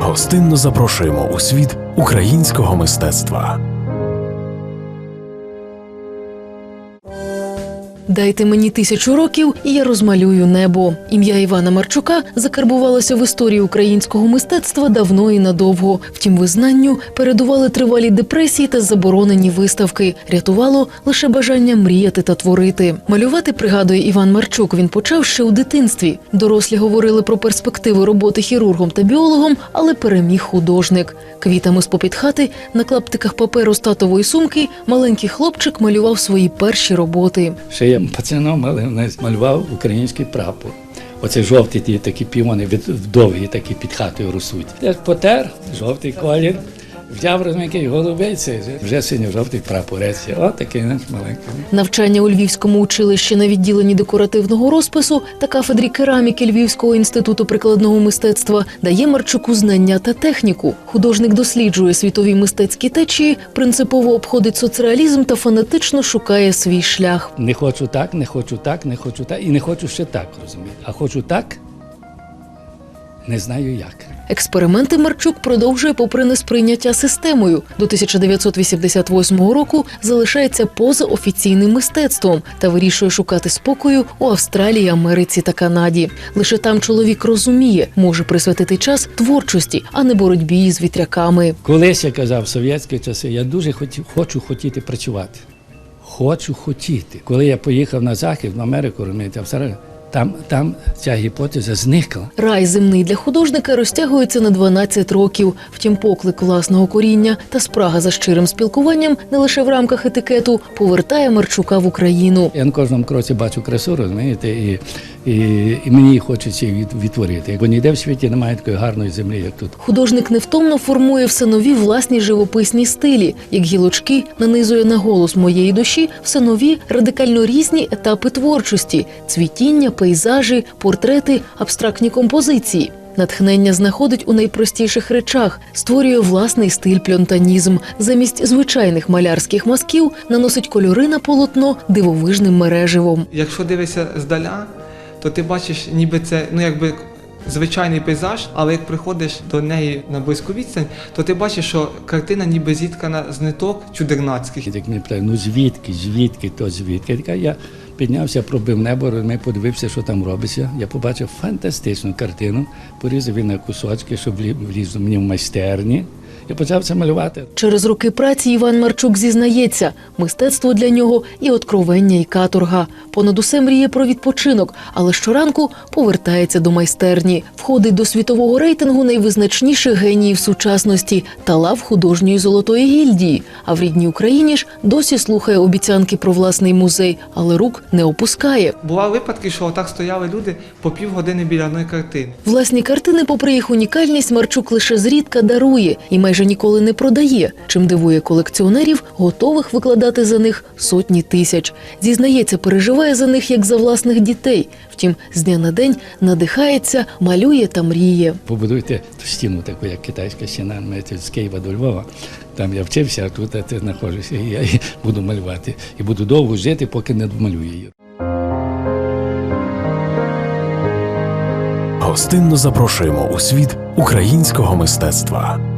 Гостинно запрошуємо у світ українського мистецтва. Дайте мені тисячу років, і я розмалюю небо. Ім'я Івана Марчука закарбувалося в історії українського мистецтва давно і надовго. Втім, визнанню передували тривалі депресії та заборонені виставки. Рятувало лише бажання мріяти та творити. Малювати пригадує Іван Марчук. Він почав ще у дитинстві. Дорослі говорили про перспективи роботи хірургом та біологом, але переміг художник. Квітами з попід хати на клаптиках паперу з татової сумки маленький хлопчик малював свої перші роботи. Я пацаном але малював український прапор. Оце жовті ті такі півони від довгі такі під хатою росуть. Я потер, жовтий колір, взяв розмінький голубий, це вже синьо-жовтий прапорець. О, такий знаєш, маленький. Навчання у Львівському училищі на відділенні декоративного розпису та кафедрі кераміки Львівського інституту прикладного мистецтва дає Марчуку знання та техніку. Художник досліджує світові мистецькі течії, принципово обходить соцреалізм та фанатично шукає свій шлях. Не хочу так, не хочу так, не хочу так і не хочу ще так, розумієте. А хочу так, не знаю як. Експерименти Марчук продовжує попри несприйняття системою. До 1988 року залишається поза офіційним мистецтвом та вирішує шукати спокою у Австралії, Америці та Канаді. Лише там чоловік розуміє, може присвятити час творчості, а не боротьбі з вітряками. Колись я казав в совєтські часи, я дуже хотів, хочу хотіти працювати. Хочу хотіти. Коли я поїхав на захід в Америку, розумієте, Австралію, там, там ця гіпотеза зникла. Рай земний для художника розтягується на 12 років. Втім, поклик власного коріння та спрага за щирим спілкуванням не лише в рамках етикету повертає Марчука в Україну. Я на кожному кроці бачу красу, розумієте, і, і, і мені хочеться її відтворити. Бо ніде в світі немає такої гарної землі, як тут. Художник невтомно формує все нові власні живописні стилі, як гілочки нанизує на голос моєї душі все нові радикально різні етапи творчості: цвітіння, пейзажі, портрети, абстрактні композиції. Натхнення знаходить у найпростіших речах, створює власний стиль пльонтанізм. Замість звичайних малярських мазків наносить кольори на полотно дивовижним мереживом. Якщо дивишся здаля, то ти бачиш, ніби це ну якби звичайний пейзаж, але як приходиш до неї на близьку відстань, то ти бачиш, що картина ніби зіткана з ниток чудернацьких. Як мені питають, ну звідки, звідки, то звідки. Я я піднявся, пробив небо, розумію, подивився, що там робиться. Я побачив фантастичну картину, порізав її на кусочки, щоб влізло мені в майстерні. І почав це малювати. Через роки праці Іван Марчук зізнається, мистецтво для нього і откровення, і каторга. Понад усе мріє про відпочинок, але щоранку повертається до майстерні, входить до світового рейтингу найвизначніших геніїв сучасності та лав художньої золотої гільдії. А в рідній Україні ж досі слухає обіцянки про власний музей, але рук не опускає. Бували випадки, що отак стояли люди по півгодини біля одної картини. Власні картини, попри їх унікальність, Марчук лише зрідка дарує і майже ніколи не продає, чим дивує колекціонерів, готових викладати за них сотні тисяч. Зізнається, переживає за них як за власних дітей. Втім, з дня на день надихається, малює та мріє. Побудуйте стіну, таку, як китайська стіна, з Києва до Львова. Там я вчився, а тут я знаходжуся. І я буду малювати. І буду довго жити, поки не домалюю її. Гостинно запрошуємо у світ українського мистецтва.